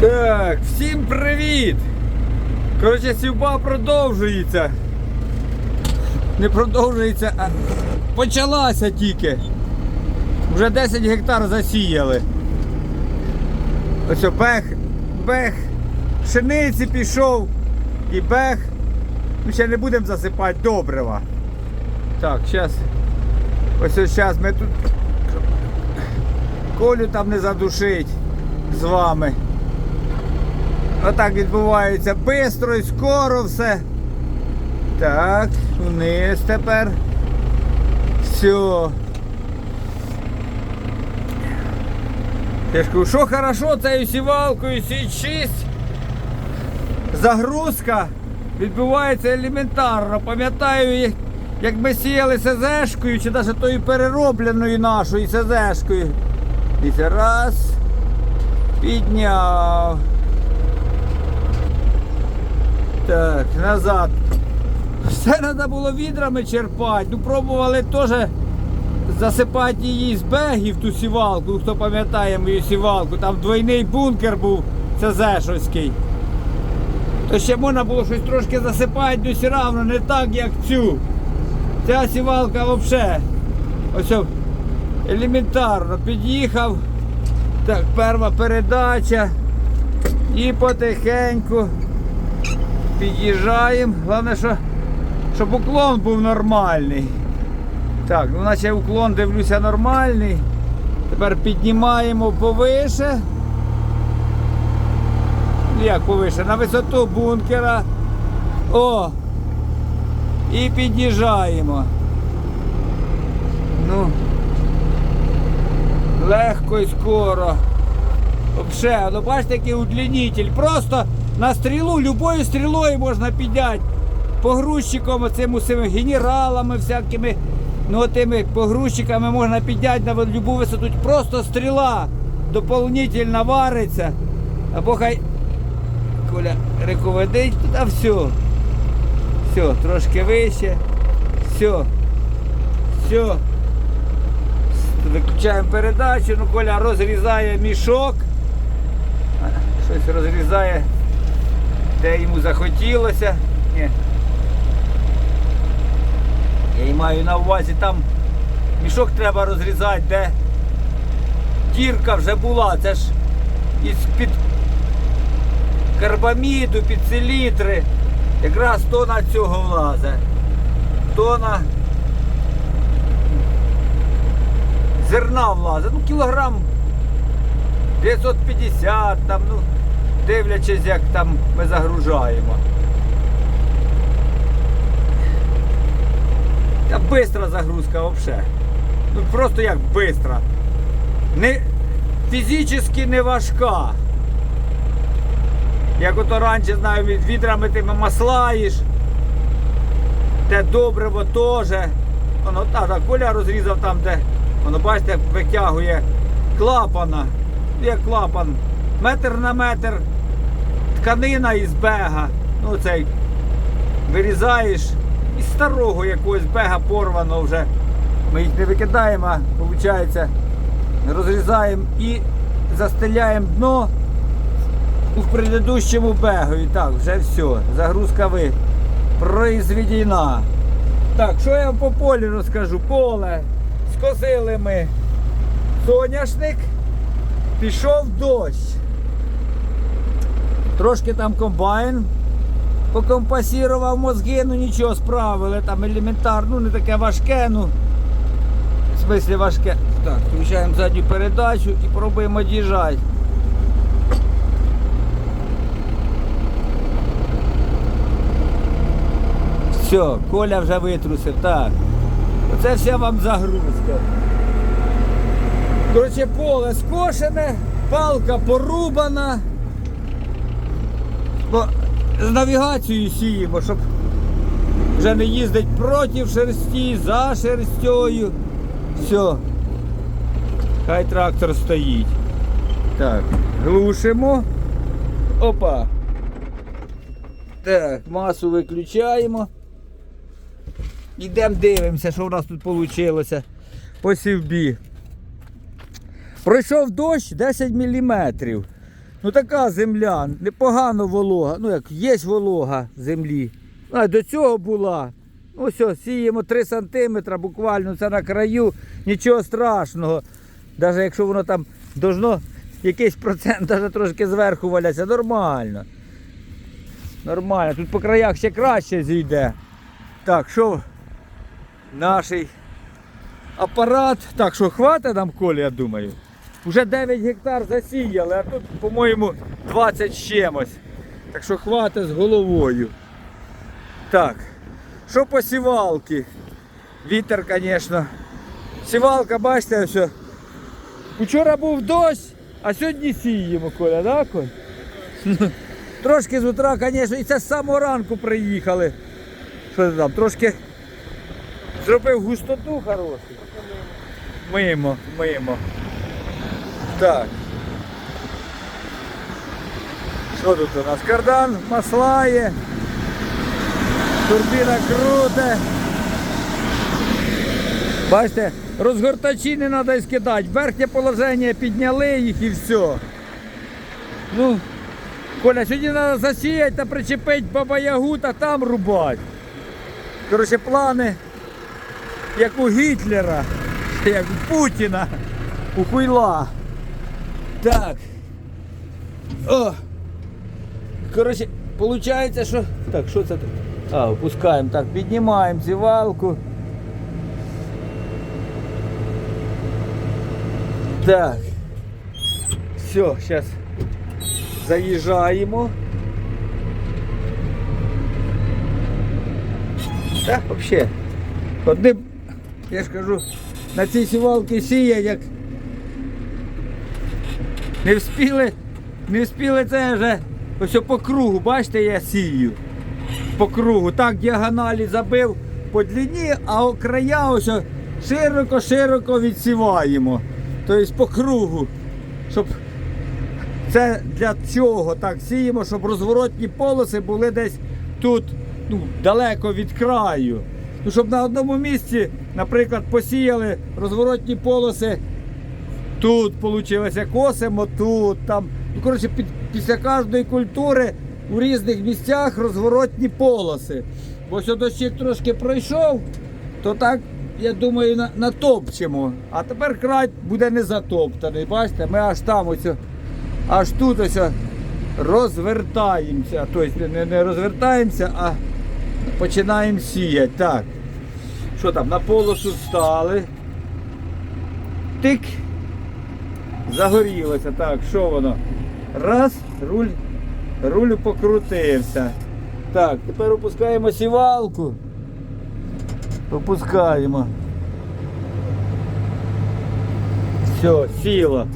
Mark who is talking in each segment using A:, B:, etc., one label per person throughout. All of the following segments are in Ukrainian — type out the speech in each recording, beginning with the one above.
A: Так, всім привіт! Коротше, сівба продовжується. Не продовжується, а почалася тільки. Вже 10 гектар засіяли. Ось бех, бех, пшениці пішов і бех. Ну, ще не будемо засипати добрива. Так, зараз. Ось ось зараз ми тут. Колю там не задушить з вами. Отак відбувається швидко і скоро все. Так, вниз тепер. Все. Я ж кажу, що хорошо цією сівалкою січ Загрузка відбувається елементарно. Пам'ятаю, як ми сіяли СЗшкою, чи навіть тою переробленою нашою СЗшкою. І це раз. Підняв. Так, назад. Все треба було відрами черпати. Ну пробували теж засипати її з бегів ту сівалку, Ну, хто пам'ятає мою сівалку, там двойний бункер був ЦЗшовський. То ще можна було щось трошки засипати, але все одно не так, як цю. Ця сівалка взагалі. Ось елементарно під'їхав. Так, перша передача. І потихеньку під'їжджаємо. Головне, що, щоб уклон був нормальний. Так, ну наче уклон дивлюся нормальний. Тепер піднімаємо повише. Як повише? На висоту бункера. О! І під'їжджаємо. Ну, легко і скоро. Вообще, ну бачите, який удлінитель. Просто на стрілу, любою стрілою можна підняти. Погрузчиком, оцим усіми генералами, всякими, ну тими погрузчиками можна підняти на любу висоту. Просто стріла доповнительно вариться. Або хай Коля руководить туди все. Все, трошки вище. Все. Все. Виключаємо передачу, ну Коля розрізає мішок. Щось розрізає, де йому захотілося. Ні. Я й маю на увазі, там мішок треба розрізати, де дірка вже була. Це ж із-під карбаміду, під селітри. Якраз тона цього влазить. Тона зерна влазить. Ну, кілограм 950, там, ну, дивлячись, як там ми загружаємо. Та бистра загрузка взагалі. Ну просто як бистра. Не, фізично не важка. Як ото раніше знаю, від відрами ти маслаєш. Те добриво теж. Воно так, так, Коля розрізав там, де воно, бачите, витягує клапана. Як клапан. Метр на метр тканина із бега. Ну цей вирізаєш із старого якогось бега порвано вже. Ми їх не викидаємо, а виходить, розрізаємо і застеляємо дно в предыдущому бегу. І так, вже все. Загрузка ви произведена. Так, що я вам по полі розкажу? Поле. Скосили ми соняшник, пішов дощ. Трошки там комбайн покомпасірував мозги, ну нічого, справили, там елементарно, ну не таке важке, ну. В смислі важке. Так, включаємо задню передачу і пробуємо діжати. Все, Коля вже витрусив, так. Оце вся вам загрузка. Коротше, поле скошене, палка порубана. Бо з навігацією сіємо, щоб вже не їздить проти шерсті, за шерстю. Все. Хай трактор стоїть. Так, глушимо. Опа. Так, масу виключаємо. Ідемо дивимося, що в нас тут вийшло по сівбі. Пройшов дощ 10 мм. Ну така земля, непогано волога. Ну як є волога землі. А до цього була. Ну все, сіємо 3 сантиметри, буквально це на краю, нічого страшного. Навіть якщо воно там должно якийсь процент даже трошки зверху валятися, нормально. Нормально. Тут по краях ще краще зійде. Так, що наш апарат. Так, що хватить нам колі, я думаю. Уже 9 гектар засіяли, а тут, по-моєму, 20 з чимось. Так що хватить з головою. Так, що по сівалки? Вітер, звісно. Сівалка, бачите, що. Вчора був дощ, а сьогодні сіємо, Коля, да, Коль? Трошки з утра, звісно, і це з самого ранку приїхали. Що ти там, трошки зробив густоту хорошу. Мимо, мимо. Так. Що тут у нас? Кардан маслає. Турбіна круте. Бачите, розгортачі не треба скидати. Верхнє положення підняли їх і все. Ну, Коля, сьогодні треба засіяти та причепити баба-ягу та там рубати. Коротше, плани, як у Гітлера, як у Путіна, у хуйла. Так. О! Коротше, виходить, що. Так, що це тут? А, опускаємо. Так, піднімаємо зівалку. Так. Все, зараз заїжджаємо. Так, взагалі. Одним, я ж кажу, на цій сівалці сіє, як не вспіли, не вспіли це вже ось по кругу, бачите, я сію. По кругу. Так діагоналі забив по длині, а края ось широко-широко відсіваємо. Тобто по кругу. Щоб це для цього так сіємо, щоб розворотні полоси були десь тут ну, далеко від краю. Ну, щоб на одному місці, наприклад, посіяли розворотні полоси Тут вийшло косимо, тут, там. Ну, коротше, під, після кожної культури у різних місцях розворотні полоси. Бо ось дощик трошки пройшов, то так, я думаю, натопчемо. А тепер край буде не затоптаний. Бачите, ми аж там ось, аж тут ось розвертаємося. Тобто не, не розвертаємося, а починаємо сіяти. Так. Що там, на полосу встали. Тик. Загорілося. Так, що воно? Раз, руль, руль покрутився. Так, тепер опускаємо сівалку. Опускаємо. Все, сіло.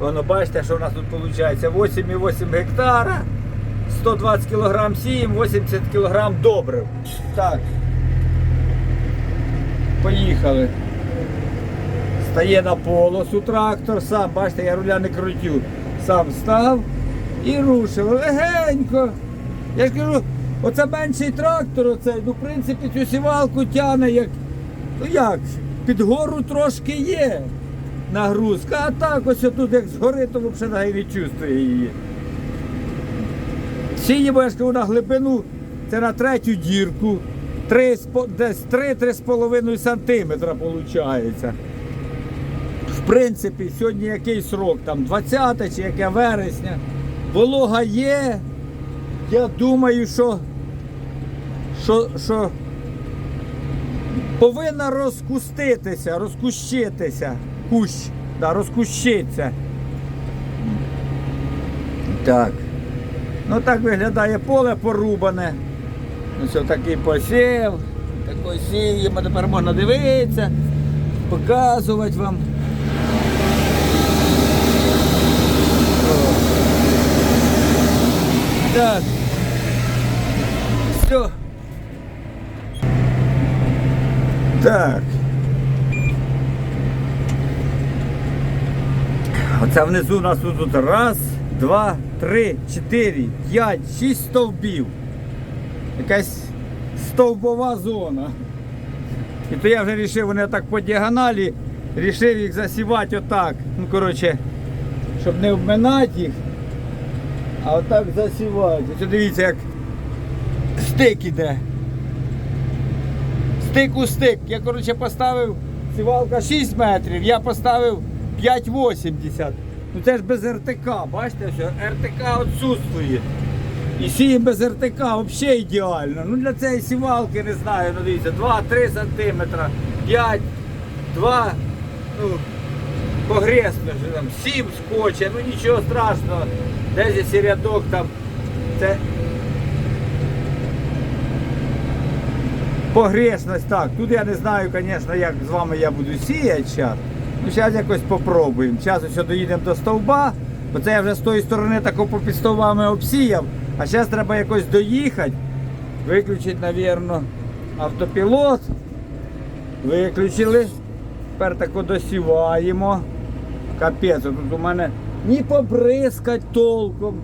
A: Воно бачите, що в нас тут виходить 8,8 гектара, 120 кг сієм, 80 кг добрив. Так. Поїхали. Стає на полосу трактор, сам, бачите, я руля не крутю. Сам став і рушив. Легенько. Я ж кажу, оце менший трактор, оцей, ну, в принципі, цю сівалку тягне як. Ну як, під гору трошки є нагрузка, а так ось тут як згори, то взагалі не чувствує її. Сіємо, я ж кажу, на глибину, це на третю дірку. Три, з по- десь 3-3,5 сантиметра виходить. Принципі, сьогодні який срок, там 20 чи яке вересня. Волога є. Я думаю, що, що, що повинна розкуститися, розкущитися. Кущ, да, розкущиться. Так. Ну так виглядає поле порубане. Ось такий посів. Такий сіємо, тепер можна дивитися, показувати вам. О. Так. Все. Так. Оце внизу у нас тут, раз, два, три, чотири, п'ять, шість стовбів. Якась стовбова зона. І то я вже вирішив, вони так по діагоналі, вирішив їх засівати отак. Ну, коротше, щоб не обминати їх. А отак засівають. Ось дивіться, як стик іде. Стик у стик. Я, коротше, поставив сівалка 6 метрів, я поставив 5,80. Ну це ж без РТК, бачите, що РТК відсутствує. І сіємо без РТК взагалі ідеально. Ну для цієї сівалки не знаю, ну дивіться, 2-3 см, 5, 2, ну, погресно, що там 7 скоче, ну нічого страшного. Десь якщо рядок там. Це погрешність так. Тут я не знаю, звісно, як з вами я буду сіяти зараз. Ну, зараз якось попробуємо. Зараз ось доїдемо до стовба, бо це я вже з тої сторони тако попід стовбами обсіяв. А зараз треба якось доїхати. Виключити, мабуть, автопілот. Виключили. Тепер тако досіваємо. Капець, тут у мене ні побризкать толком.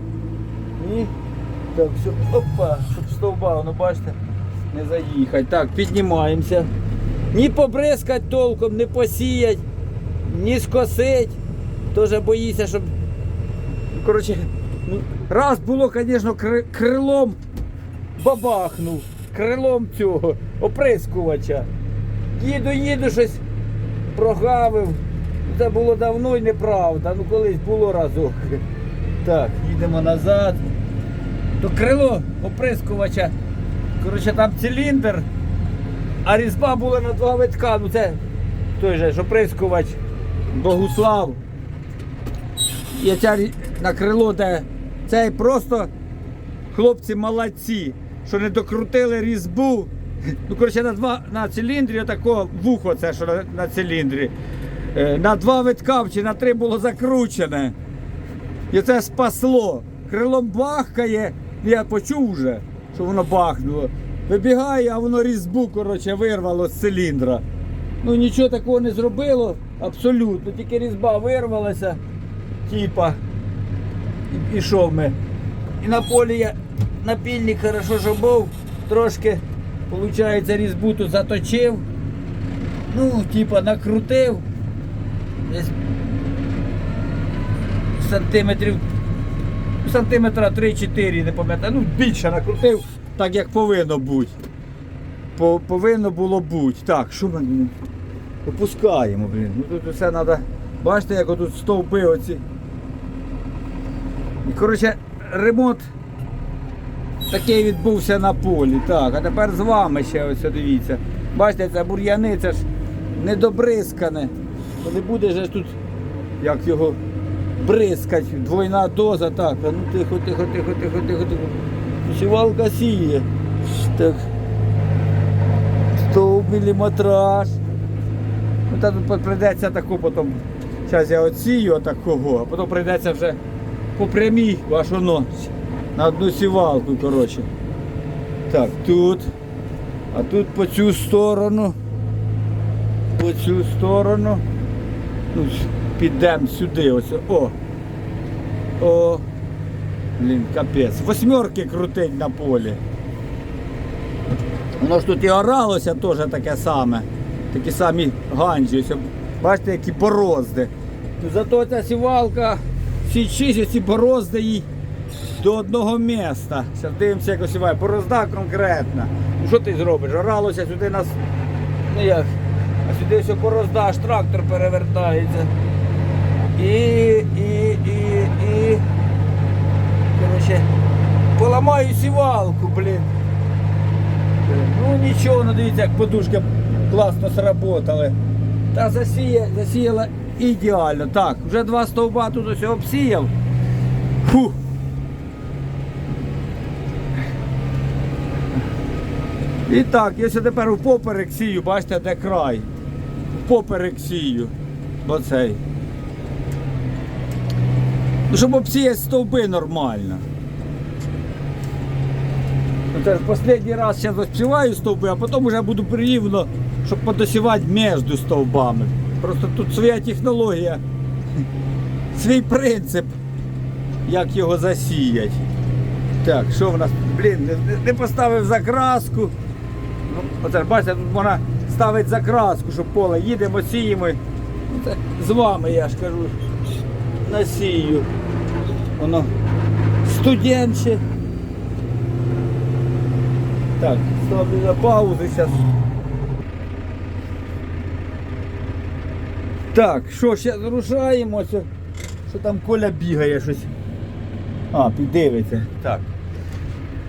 A: Ні. Так, щоб, опа, щоб стовба, воно бачите, не заїхати. Так, піднімаємося. Ні побризкать толком, не посіять, ні скосить. Теж боїся, щоб. Ну, Коротше, ну, раз було, звісно, кри- крилом бабахнув. Крилом цього оприскувача. Їду, їду щось прогавив. Це було давно і неправда. Ну колись було разок. Так, їдемо назад. То крило оприскувача. Коротше, там циліндр, а різьба була на два витка. Ну це той же ж оприскувач Богуслав. І ця на крило, де цей просто хлопці молодці, що не докрутили різьбу. Ну, коротше, на два на циліндрі отако вухо, це що на, на циліндрі. Е, На два витка чи на три було закручене. І це спасло. Крилом бахкає, я почув вже, що воно бахнуло. Вибігає, а воно різьбу коротше, вирвало з циліндра. Ну нічого такого не зробило, абсолютно. Тільки різьба вирвалася, типа. І пішов ми. І на полі я напільник хорошо що був, трошки, виходить, різьбу тут заточив. Ну, типа накрутив. Сантиметрів сантиметра 3-4, не пам'ятаю. Ну, більше накрутив, так як повинно бути. По- Повинно було бути. Так, що ми опускаємо, блін. Ну тут все треба. Бачите, як отут стовпи оці. І коротше, ремонт такий відбувся на полі. Так, а тепер з вами ще ось дивіться. Бачите, це бур'яни, це ж недобризкане. Не буде ж тут, як його бризкать, двойна доза, так. А ну тихо, тихо, тихо, тихо, тихо, тихо. Сівалка сіє. Так. Стовп міліметраж. Ну та тут прийдеться таку потім. Зараз я оцію такого, а потім прийдеться вже по прямій аж воно. На одну сівалку, коротше. Так, тут. А тут по цю сторону. По цю сторону. Ну, підемо сюди. Ось. О. О. Блін, капець. Восьмерки крутить на полі. Воно ж тут і оралося теж таке саме. Такі самі ганджі. Бачите, які борозди. Ну, Зато ця сівалка січись, ці борозди їй до одного міста. Зараз дивимося, як осіває. Борозда конкретна. Ну що ти зробиш? Оралося сюди нас. Ну як? А сюди все борозда, аж трактор перевертається. І, і, і, і. Короче, поламаю сівалку, блін. Ну нічого, ну дивіться, як подушки класно сработали. Та засіє, засіяла ідеально. Так, вже два стовба тут ось обсіяв. Фу. І так, я ще тепер у поперек сію, бачите, де край. Поперек сію. Оцей. Ну, щоб обсіяти стовби нормально. Ну, Це ж останній раз зараз обсіваю стовби, а потім вже буду рівно, щоб подосівати між стовбами. Просто тут своя технологія, свій принцип, як його засіять. Так, що в нас? Блін, не, не поставив закраску. Ну, оце бачите, тут можна ставити закраску, щоб поле їдемо, сіємо. З вами, я ж кажу, насію. Воно студент ще. Так, ставлю на паузу зараз. Так, що, ще рушаємося. Що там Коля бігає щось. А, піддивиться. Так.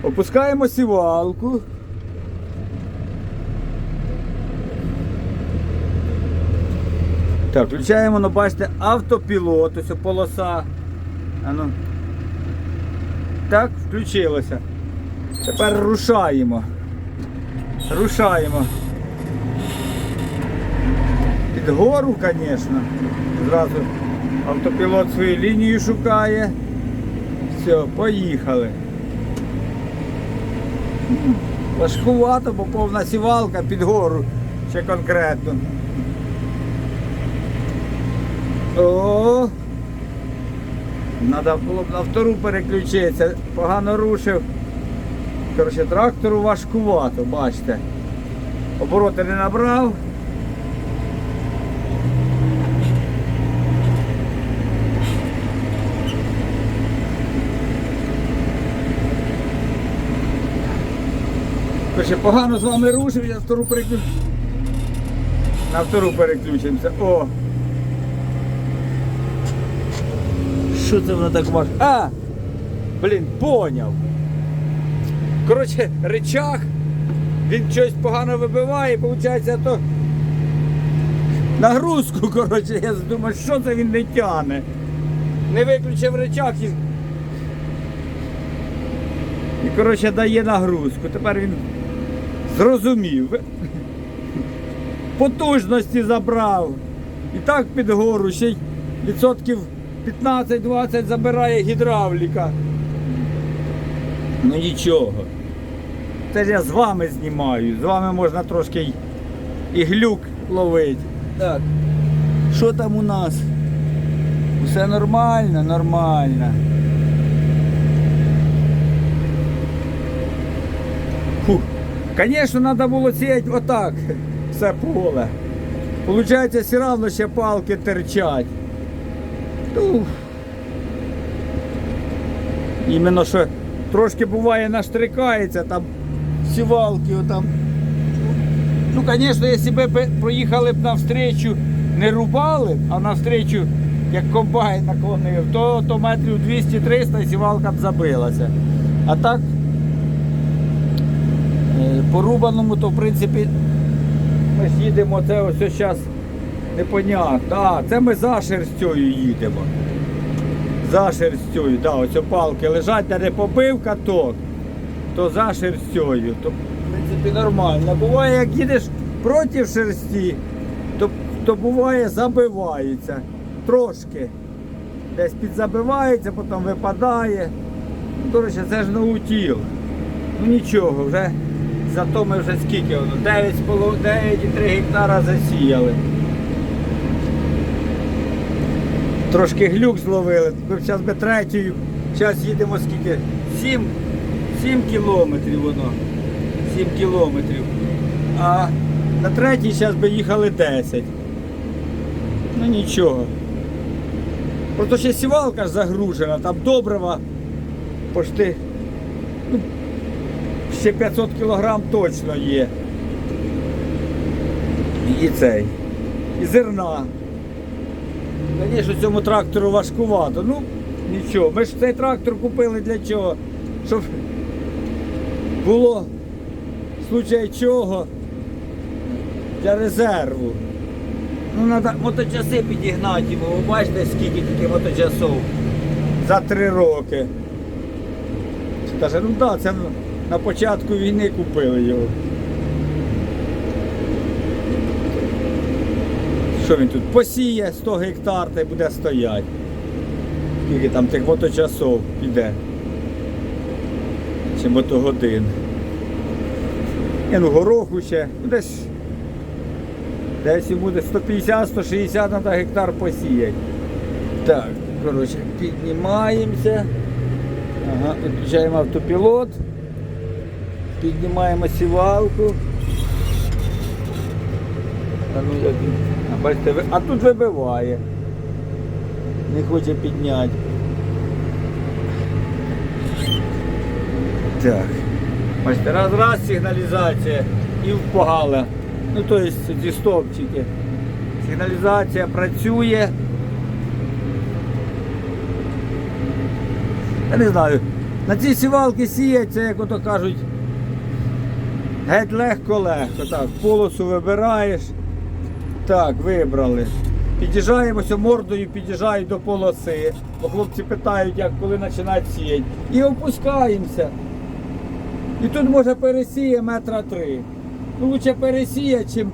A: Опускаємо сівалку. Так, включаємо, ну бачите, автопілот, ось полоса. А ну. Так, включилося. Тепер рушаємо. Рушаємо. Під гору, звісно. Зразу автопілот свою лінію шукає. Все, поїхали. Важкувато, бо повна сівалка під гору ще конкретно. О! Треба було б на втору переключитися. Погано рушив. Коротше, трактору важкувато, бачите. Обороти не набрав. Коротше, погано з вами рушив, я втору переключу. На втору переключимося. О! Що це воно так важко? А! Блін, поняв. Коротше, речах, він щось погано вибиває, виходить, то нагрузку, коротше, я думаю, що це він не тяне. Не виключив речах і. І, коротше, дає нагрузку. Тепер він зрозумів. Потужності забрав. І так під гору ще й відсотків 15-20 забирає гідравліка. Ну нічого. Це ж я з вами знімаю. З вами можна трошки й- і глюк ловити. Так. Що там у нас? Все нормально, нормально. Фух. Звісно, треба було сіяти отак. Все поле. Получається, все одно ще палки терчать. Ну, Іменно що трошки буває наштрикається, там сівалки отам. Ну, звісно, якщо б проїхали б навстречу, не рубали, а навстречу, як комбайн наклонив, то, то метрів 200-300 і сівалка б забилася. А так, е, по рубаному, то в принципі ми ж їдемо, це ось зараз непонятно. А, це ми за шерстю їдемо. За шерстю, да, ось палки лежать, де не побив каток, то за шерстю. То, в принципі, нормально. Буває, як їдеш проти шерсті, то, то буває забивається. Трошки. Десь підзабивається, потім випадає. Ну, До речі, це ж наутіл. Ну нічого, вже зато ми вже скільки воно? 9,5 гектара засіяли. Трошки глюк зловили. Зараз би третьою. Зараз їдемо скільки? 7, 7 кілометрів воно. 7 кілометрів. А на третій зараз би їхали 10. Ну нічого. Просто ще сівалка загружена, там добрива пошти. Ну, ще 500 кілограм точно є. І цей. І зерна. Звісно, цьому трактору важкувато. Ну, нічого. Ми ж цей трактор купили для чого? Щоб було в случаї чого для резерву. Ну, треба моточаси підігнати йому. Ви бачите, скільки тільки моточасов за три роки. Каже, ну так, це на початку війни купили його. Що він тут посіє 100 гектар та й буде стояти. Скільки там тих моточасов піде. Чи мотогодин. Ні, ну гороху ще. Ну, десь десь буде 150-160 треба гектар посіяти. Так, коротше, піднімаємося. Ага, виключаємо автопілот. Піднімаємо сівалку. А, ну, як він? Бачите, а тут вибиває. Не хоче підняти. Так. Бачите, раз раз сигналізація і впогала. Ну то є ці стовпчики. Сигналізація працює. Я не знаю. На ці сівалки сіється, як ото кажуть, геть легко-легко. Так, полосу вибираєш. Так, вибрали. Під'їжджаємося мордою, під'їжджають до полоси. Бо хлопці питають, як коли починають сіяти. І опускаємося. І тут може пересіє метра три. Ну лучше пересіє, чим.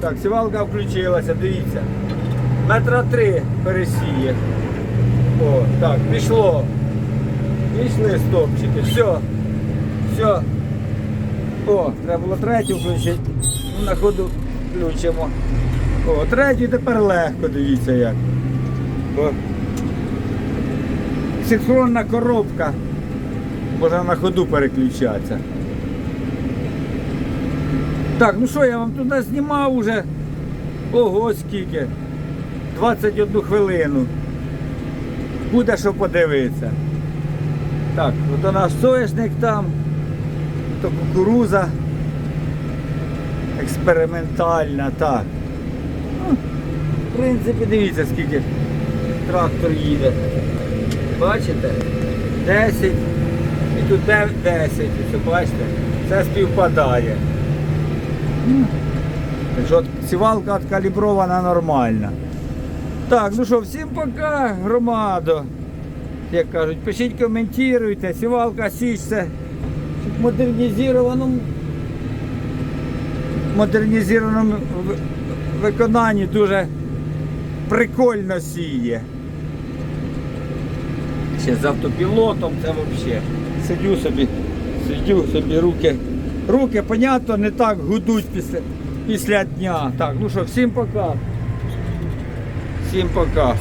A: Так, сівалка включилася, дивіться. Метра три пересіє. О, так, пішло. Пішли стопчики. Все. Все. О, треба було третю включити. Ну, На ходу включимо. О, третю тепер легко, дивіться як. О. Синхронна коробка. Можна на ходу переключатися. Так, ну що, я вам туди знімав уже. Ого, скільки. 21 хвилину. Буде що подивитися. Так, от у нас соняшник там, то кукуруза експериментальна, так. Ну, в принципі, дивіться, скільки трактор їде. Бачите? 10 і тут 10. Ось, бачите? Це співпадає. Так сівалка откалібрована нормально. Так, ну що, всім пока, громадо. Як кажуть, пишіть, коментуйте, сівалка січце модернізованому модернізованому виконанні дуже прикольно сіє. Ще з автопілотом це взагалі. Сидю собі, сидю собі, руки. Руки, понятно, не так гудуть після, після дня. Так, ну що, всім пока. Всім пока.